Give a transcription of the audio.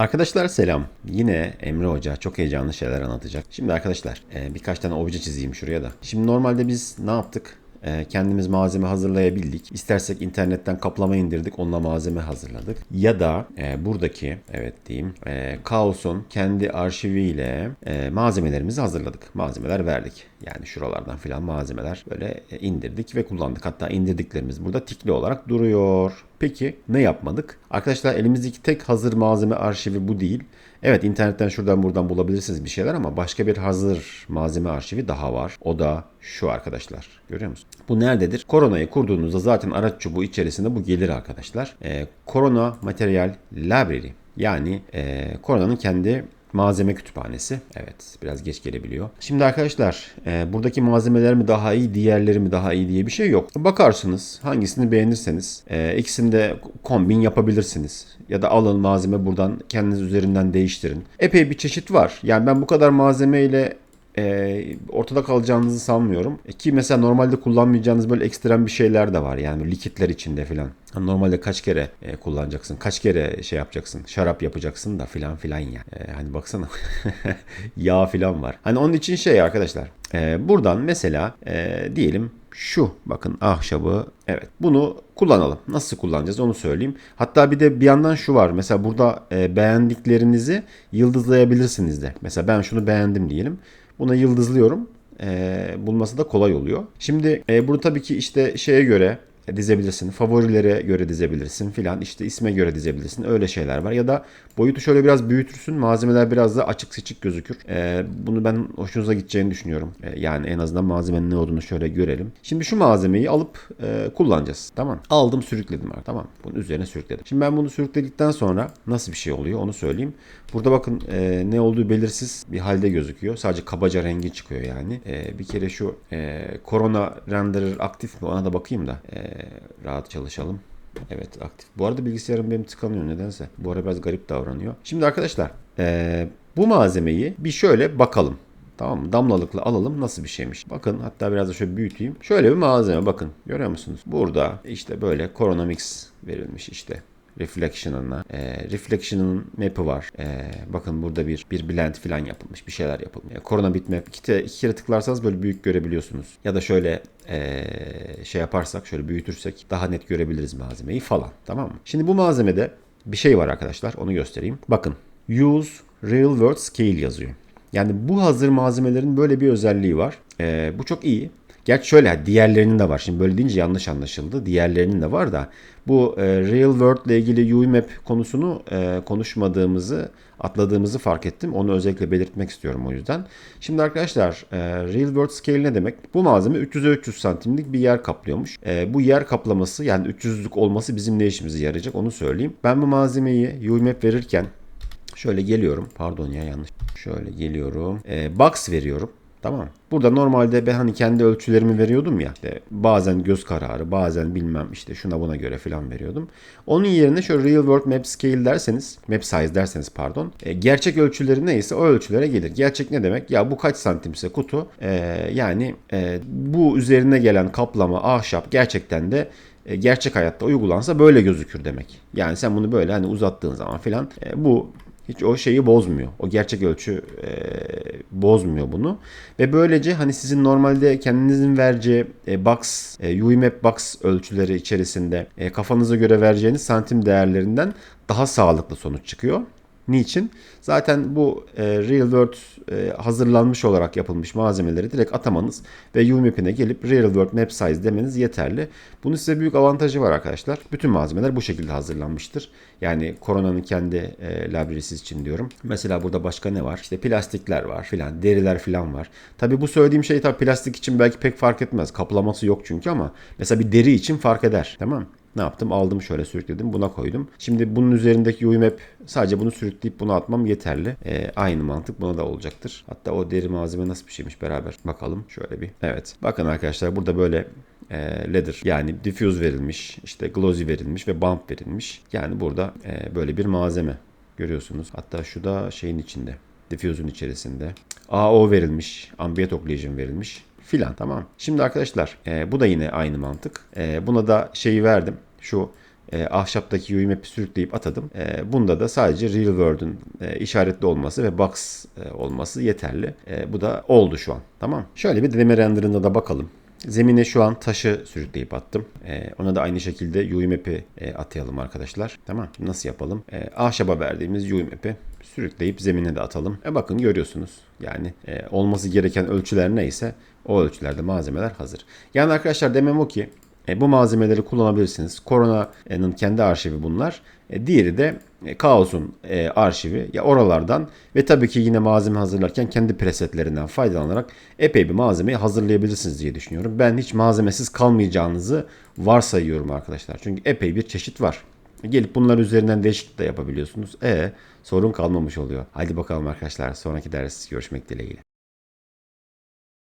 Arkadaşlar selam. Yine Emre Hoca çok heyecanlı şeyler anlatacak. Şimdi arkadaşlar e, birkaç tane obje çizeyim şuraya da. Şimdi normalde biz ne yaptık? E, kendimiz malzeme hazırlayabildik. İstersek internetten kaplama indirdik, onunla malzeme hazırladık. Ya da e, buradaki, evet diyeyim, Kaos'un kendi arşiviyle malzemelerimizi hazırladık. Malzemeler verdik. Yani şuralardan filan malzemeler böyle e, indirdik ve kullandık. Hatta indirdiklerimiz burada tikli olarak duruyor. Peki ne yapmadık? Arkadaşlar elimizdeki tek hazır malzeme arşivi bu değil. Evet internetten şuradan buradan bulabilirsiniz bir şeyler ama başka bir hazır malzeme arşivi daha var. O da şu arkadaşlar. Görüyor musunuz? Bu nerededir? Koronayı kurduğunuzda zaten araç çubuğu içerisinde bu gelir arkadaşlar. Ee, Corona Material Library. Yani e, Corona'nın kendi Malzeme kütüphanesi. Evet biraz geç gelebiliyor. Şimdi arkadaşlar e, buradaki malzemeler mi daha iyi diğerleri mi daha iyi diye bir şey yok. Bakarsınız hangisini beğenirseniz e, ikisini kombin yapabilirsiniz. Ya da alın malzeme buradan kendiniz üzerinden değiştirin. Epey bir çeşit var. Yani ben bu kadar malzemeyle e, ortada kalacağınızı sanmıyorum. E, ki mesela normalde kullanmayacağınız böyle ekstrem bir şeyler de var. Yani likitler içinde filan. Normalde kaç kere e, kullanacaksın? Kaç kere şey yapacaksın? Şarap yapacaksın da filan filan ya. E, hani baksana yağ filan var. Hani onun için şey arkadaşlar. E, buradan mesela e, diyelim şu bakın ahşabı evet bunu kullanalım. Nasıl kullanacağız onu söyleyeyim. Hatta bir de bir yandan şu var. Mesela burada e, beğendiklerinizi yıldızlayabilirsiniz de. Mesela ben şunu beğendim diyelim. Buna yıldızlıyorum. E, bulması da kolay oluyor. Şimdi e, burada tabii ki işte şeye göre dizebilirsin. Favorilere göre dizebilirsin filan. İşte isme göre dizebilirsin. Öyle şeyler var. Ya da boyutu şöyle biraz büyütürsün. Malzemeler biraz da açık seçik gözükür. Ee, bunu ben hoşunuza gideceğini düşünüyorum. Ee, yani en azından malzemenin ne olduğunu şöyle görelim. Şimdi şu malzemeyi alıp e, kullanacağız. Tamam. Aldım sürükledim. Var. Tamam. Bunun üzerine sürükledim. Şimdi ben bunu sürükledikten sonra nasıl bir şey oluyor onu söyleyeyim. Burada bakın e, ne olduğu belirsiz bir halde gözüküyor. Sadece kabaca rengi çıkıyor yani. E, bir kere şu e, Corona Renderer aktif mi ona da bakayım da e, rahat çalışalım. Evet aktif. Bu arada bilgisayarım benim tıkanıyor nedense. Bu ara biraz garip davranıyor. Şimdi arkadaşlar e, bu malzemeyi bir şöyle bakalım. Tamam mı? Damlalıkla alalım nasıl bir şeymiş. Bakın hatta biraz da şöyle büyüteyim. Şöyle bir malzeme bakın. Görüyor musunuz? Burada işte böyle Corona Mix verilmiş işte. Reflection'ına. E, Reflection'ın map'i var. E, bakın burada bir bir blend falan yapılmış. Bir şeyler yapılmış. E, Corona bitmap. İki, iki kere tıklarsanız böyle büyük görebiliyorsunuz. Ya da şöyle e, şey yaparsak şöyle büyütürsek daha net görebiliriz malzemeyi falan. Tamam mı? Şimdi bu malzemede bir şey var arkadaşlar. Onu göstereyim. Bakın. Use Real World Scale yazıyor. Yani bu hazır malzemelerin böyle bir özelliği var. E, bu çok iyi. Gerçi şöyle diğerlerinin de var. Şimdi böyle deyince yanlış anlaşıldı. Diğerlerinin de var da bu e, Real World ile ilgili UIMAP konusunu e, konuşmadığımızı, atladığımızı fark ettim. Onu özellikle belirtmek istiyorum o yüzden. Şimdi arkadaşlar e, Real World Scale ne demek? Bu malzeme 300'e 300 santimlik bir yer kaplıyormuş. E, bu yer kaplaması yani 300'lük olması bizim ne işimize yarayacak onu söyleyeyim. Ben bu malzemeyi UIMAP verirken şöyle geliyorum. Pardon ya yanlış. Şöyle geliyorum. E, box veriyorum. Tamam. Burada normalde ben hani kendi ölçülerimi veriyordum ya. İşte bazen göz kararı, bazen bilmem işte şuna buna göre falan veriyordum. Onun yerine şöyle real world map scale derseniz, map size derseniz pardon. E, gerçek ölçüleri neyse o ölçülere gelir. Gerçek ne demek? Ya bu kaç santimse kutu e, yani e, bu üzerine gelen kaplama, ahşap gerçekten de e, gerçek hayatta uygulansa böyle gözükür demek. Yani sen bunu böyle hani uzattığın zaman filan e, bu hiç o şeyi bozmuyor. O gerçek ölçü e, bozmuyor bunu. Ve böylece hani sizin normalde kendinizin vereceği e, box, e, UIMAP box ölçüleri içerisinde e, kafanıza göre vereceğiniz santim değerlerinden daha sağlıklı sonuç çıkıyor. Niçin? Zaten bu e, Real World e, hazırlanmış olarak yapılmış malzemeleri direkt atamanız ve UMap'ine gelip Real World Map Size demeniz yeterli. Bunun size büyük avantajı var arkadaşlar. Bütün malzemeler bu şekilde hazırlanmıştır. Yani koronanın kendi e, library'si için diyorum. Mesela burada başka ne var? İşte plastikler var filan, deriler filan var. Tabi bu söylediğim şey tabi plastik için belki pek fark etmez. Kaplaması yok çünkü ama mesela bir deri için fark eder. Tamam ne yaptım? Aldım şöyle sürükledim. Buna koydum. Şimdi bunun üzerindeki UMap sadece bunu sürükleyip bunu atmam yeterli. Ee, aynı mantık buna da olacaktır. Hatta o deri malzeme nasıl bir şeymiş beraber bakalım. Şöyle bir. Evet. Bakın arkadaşlar burada böyle e, leather yani diffuse verilmiş, işte glossy verilmiş ve bump verilmiş. Yani burada e, böyle bir malzeme görüyorsunuz. Hatta şu da şeyin içinde. Diffuse'un içerisinde. AO verilmiş, ambient occlusion verilmiş filan tamam. Şimdi arkadaşlar e, bu da yine aynı mantık. E, buna da şeyi verdim. Şu e, ahşaptaki UI sürükleyip atadım. E, bunda da sadece real world'ün e, işaretli olması ve box e, olması yeterli. E, bu da oldu şu an. Tamam. Şöyle bir deneme renderında da bakalım. Zemine şu an taşı sürükleyip attım. Ee, ona da aynı şekilde UI e, atayalım arkadaşlar. Tamam. Nasıl yapalım? Ee, ahşaba verdiğimiz UI sürükleyip zemine de atalım. E bakın görüyorsunuz. Yani e, olması gereken ölçüler neyse o ölçülerde malzemeler hazır. Yani arkadaşlar demem o ki e, bu malzemeleri kullanabilirsiniz. Corona'nın kendi arşivi bunlar. E, diğeri de e, Kaos'un e, arşivi. Ya oralardan ve tabii ki yine malzeme hazırlarken kendi presetlerinden faydalanarak epey bir malzemeyi hazırlayabilirsiniz diye düşünüyorum. Ben hiç malzemesiz kalmayacağınızı varsayıyorum arkadaşlar. Çünkü epey bir çeşit var. Gelip bunlar üzerinden değişiklik de yapabiliyorsunuz. E sorun kalmamış oluyor. Hadi bakalım arkadaşlar sonraki ders görüşmek dileğiyle.